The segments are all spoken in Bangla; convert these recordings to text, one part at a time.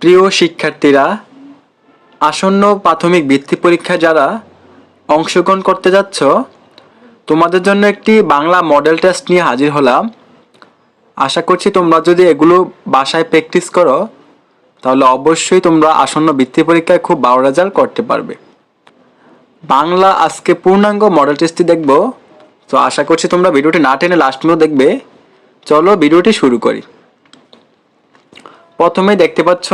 প্রিয় শিক্ষার্থীরা, আসন্ন প্রাথমিক বৃত্তি পরীক্ষায় যারা অংশগ্রহণ করতে যাচ্ছ, তোমাদের জন্য একটি বাংলা মডেল টেস্ট নিয়ে হাজির হলাম। আশা করছি তোমরা যদি এগুলো বাসায় প্র্যাকটিস করো, তাহলে অবশ্যই তোমরা আসন্ন বৃত্তি পরীক্ষায় খুব ভালো রেজাল্ট করতে পারবে। বাংলা আজকে পূর্ণাঙ্গ মডেল টেস্টটি দেখব। তো আশা করছি তোমরা ভিডিওটি না টেনে লাস্ট পর্যন্ত দেখবে। চলো ভিডিওটি শুরু করি। প্রথমে দেখতে পাচ্ছ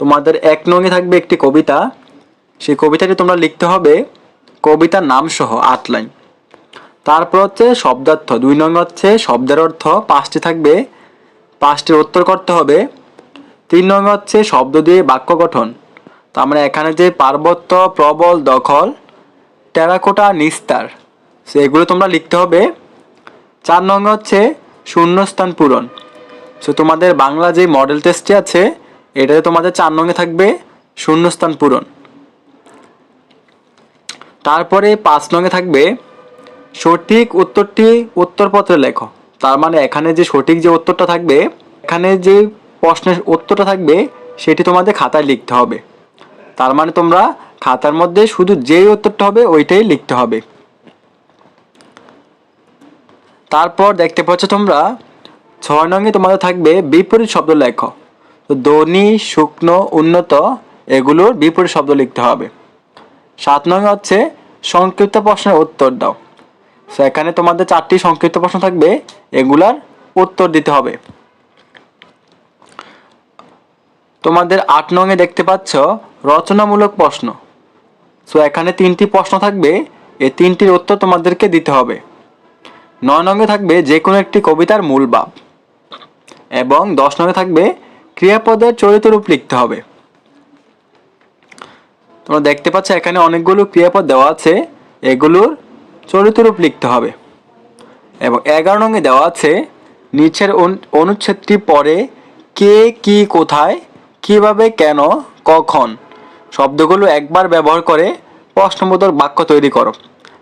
তোমাদের এক নঙে থাকবে একটি কবিতা। সেই কবিতাটি তোমরা লিখতে হবে কবিতার নাম সহ আট লাইন। তারপর হচ্ছে শব্দার্থ। দুই নং হচ্ছে শব্দের অর্থ। পাঁচটি থাকবে। পাঁচটির উত্তর করতে হবে। তিন নং হচ্ছে শব্দ দিয়ে বাক্য গঠন। তার মানে এখানে যে পার্বত্য, প্রবল, দখল, টেরাকোটা, নিস্তার, সেগুলো তোমরা লিখতে হবে। চার নং হচ্ছে শূন্যস্থান পূরণ। সো তোমাদের বাংলা যে মডেল টেস্টটি আছে, এটাতে তোমাদের চার নঙে থাকবে শূন্যস্থান পূরণ। তারপরে পাঁচ নঙে থাকবে সঠিক উত্তরটি উত্তরপত্রে লেখো। তার মানে এখানে যে সঠিক যে উত্তরটা থাকবে, এখানে যে প্রশ্নের উত্তরটা থাকবে, সেটি তোমাদের খাতায় লিখতে হবে। তার মানে তোমরা খাতার মধ্যে শুধু যেই উত্তরটা হবে, ওইটাই লিখতে হবে। তারপর দেখতে পাচ্ছ তোমরা ছয় নঙ্গে তোমাদের থাকবে বিপরীত শব্দ লেখ। তো ধ্বনি, শুকনো, উন্নত, এগুলোর বিপরীত শব্দ লিখতে হবে। সাত নঙ্গে হচ্ছে সংক্ষিপ্ত প্রশ্নের উত্তর দাও। তো এখানে তোমাদের চারটি সংক্ষিপ্ত প্রশ্ন থাকবে, এগুলার উত্তর দিতে হবে। তোমাদের আট নঙে দেখতে পাচ্ছ, রচনামূলক প্রশ্ন। সো এখানে তিনটি প্রশ্ন থাকবে, এই তিনটির উত্তর তোমাদেরকে দিতে হবে। নয় নঙ্গে থাকবে যে কোনো একটি কবিতার মূল ভাব এবং দশ নঙ্গে থাকবে ক্রিয়াপদের চরিত্ররূপ লিখতে হবে। তোমরা দেখতে পাচ্ছ এখানে অনেকগুলো ক্রিয়াপদ দেওয়া আছে, এগুলোর চরিত্ররূপ লিখতে হবে। এবং এগারো নঙ্গে দেওয়া আছে, নিচের অনু- অনুচ্ছেদটি পরে কে, কি, কোথায়, কীভাবে, কেন, কখন শব্দগুলো একবার ব্যবহার করে প্রশ্নবোধক বাক্য তৈরি করো।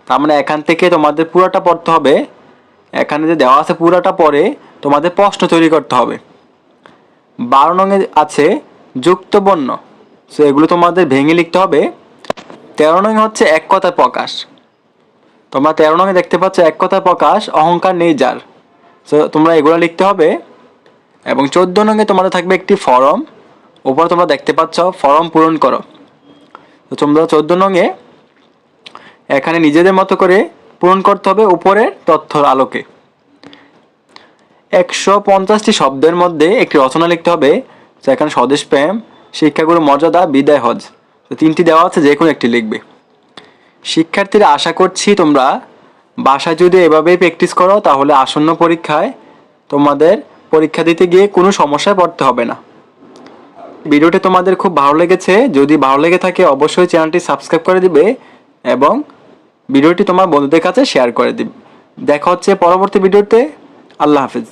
তার মানে এখান থেকে তোমাদের পুরোটা পড়তে হবে এখানে যে দেওয়া আছে পুরাটা পরে তোমাদের প্রশ্ন তৈরি করতে হবে। বারো নঙে আছে যুক্ত বর্ণ। সো এগুলো তোমাদের ভেঙে লিখতে হবে। তেরো নঙে হচ্ছে এক কথার প্রকাশ। তোমরা তেরো নঙে দেখতে পাচ্ছ এক কথার প্রকাশ, অহংকার নেই যার। সো তোমরা এগুলো লিখতে হবে এবং চোদ্দ নঙে তোমাদের থাকবে একটি ফর্ম। উপরে তোমরা দেখতে পাচ্ছ, ফর্ম পূরণ করো। তো তোমরা চোদ্দ নঙে এখানে নিজেদের মতো করে পূরণ করতে হবে উপরের তথ্যর আলোকে। একশো পঞ্চাশটি শব্দের মধ্যে একটি রচনা লিখতে হবে, যেখানে স্বদেশ প্রেম, শিক্ষাগুরু মর্যাদা, বিদায় হজ। তো তিনটি দেওয়া আছে যে কোনো একটি লিখবে। শিক্ষার্থীরা আশা করছি তোমরা বাসায় যদি এভাবেই প্র্যাকটিস করো, তাহলে আসন্ন পরীক্ষায় তোমাদের পরীক্ষা দিতে গিয়ে কোনো সমস্যায় পড়তে হবে না। ভিডিওটি তোমাদের খুব ভালো লেগেছে। যদি ভালো লেগে থাকে, অবশ্যই চ্যানেলটি সাবস্ক্রাইব করে দিবে এবং ভিডিওটি তোমার বন্ধুদের কাছে শেয়ার করে দিবে। দেখা হচ্ছে পরবর্তী ভিডিওতে। আল্লাহ হাফিজ।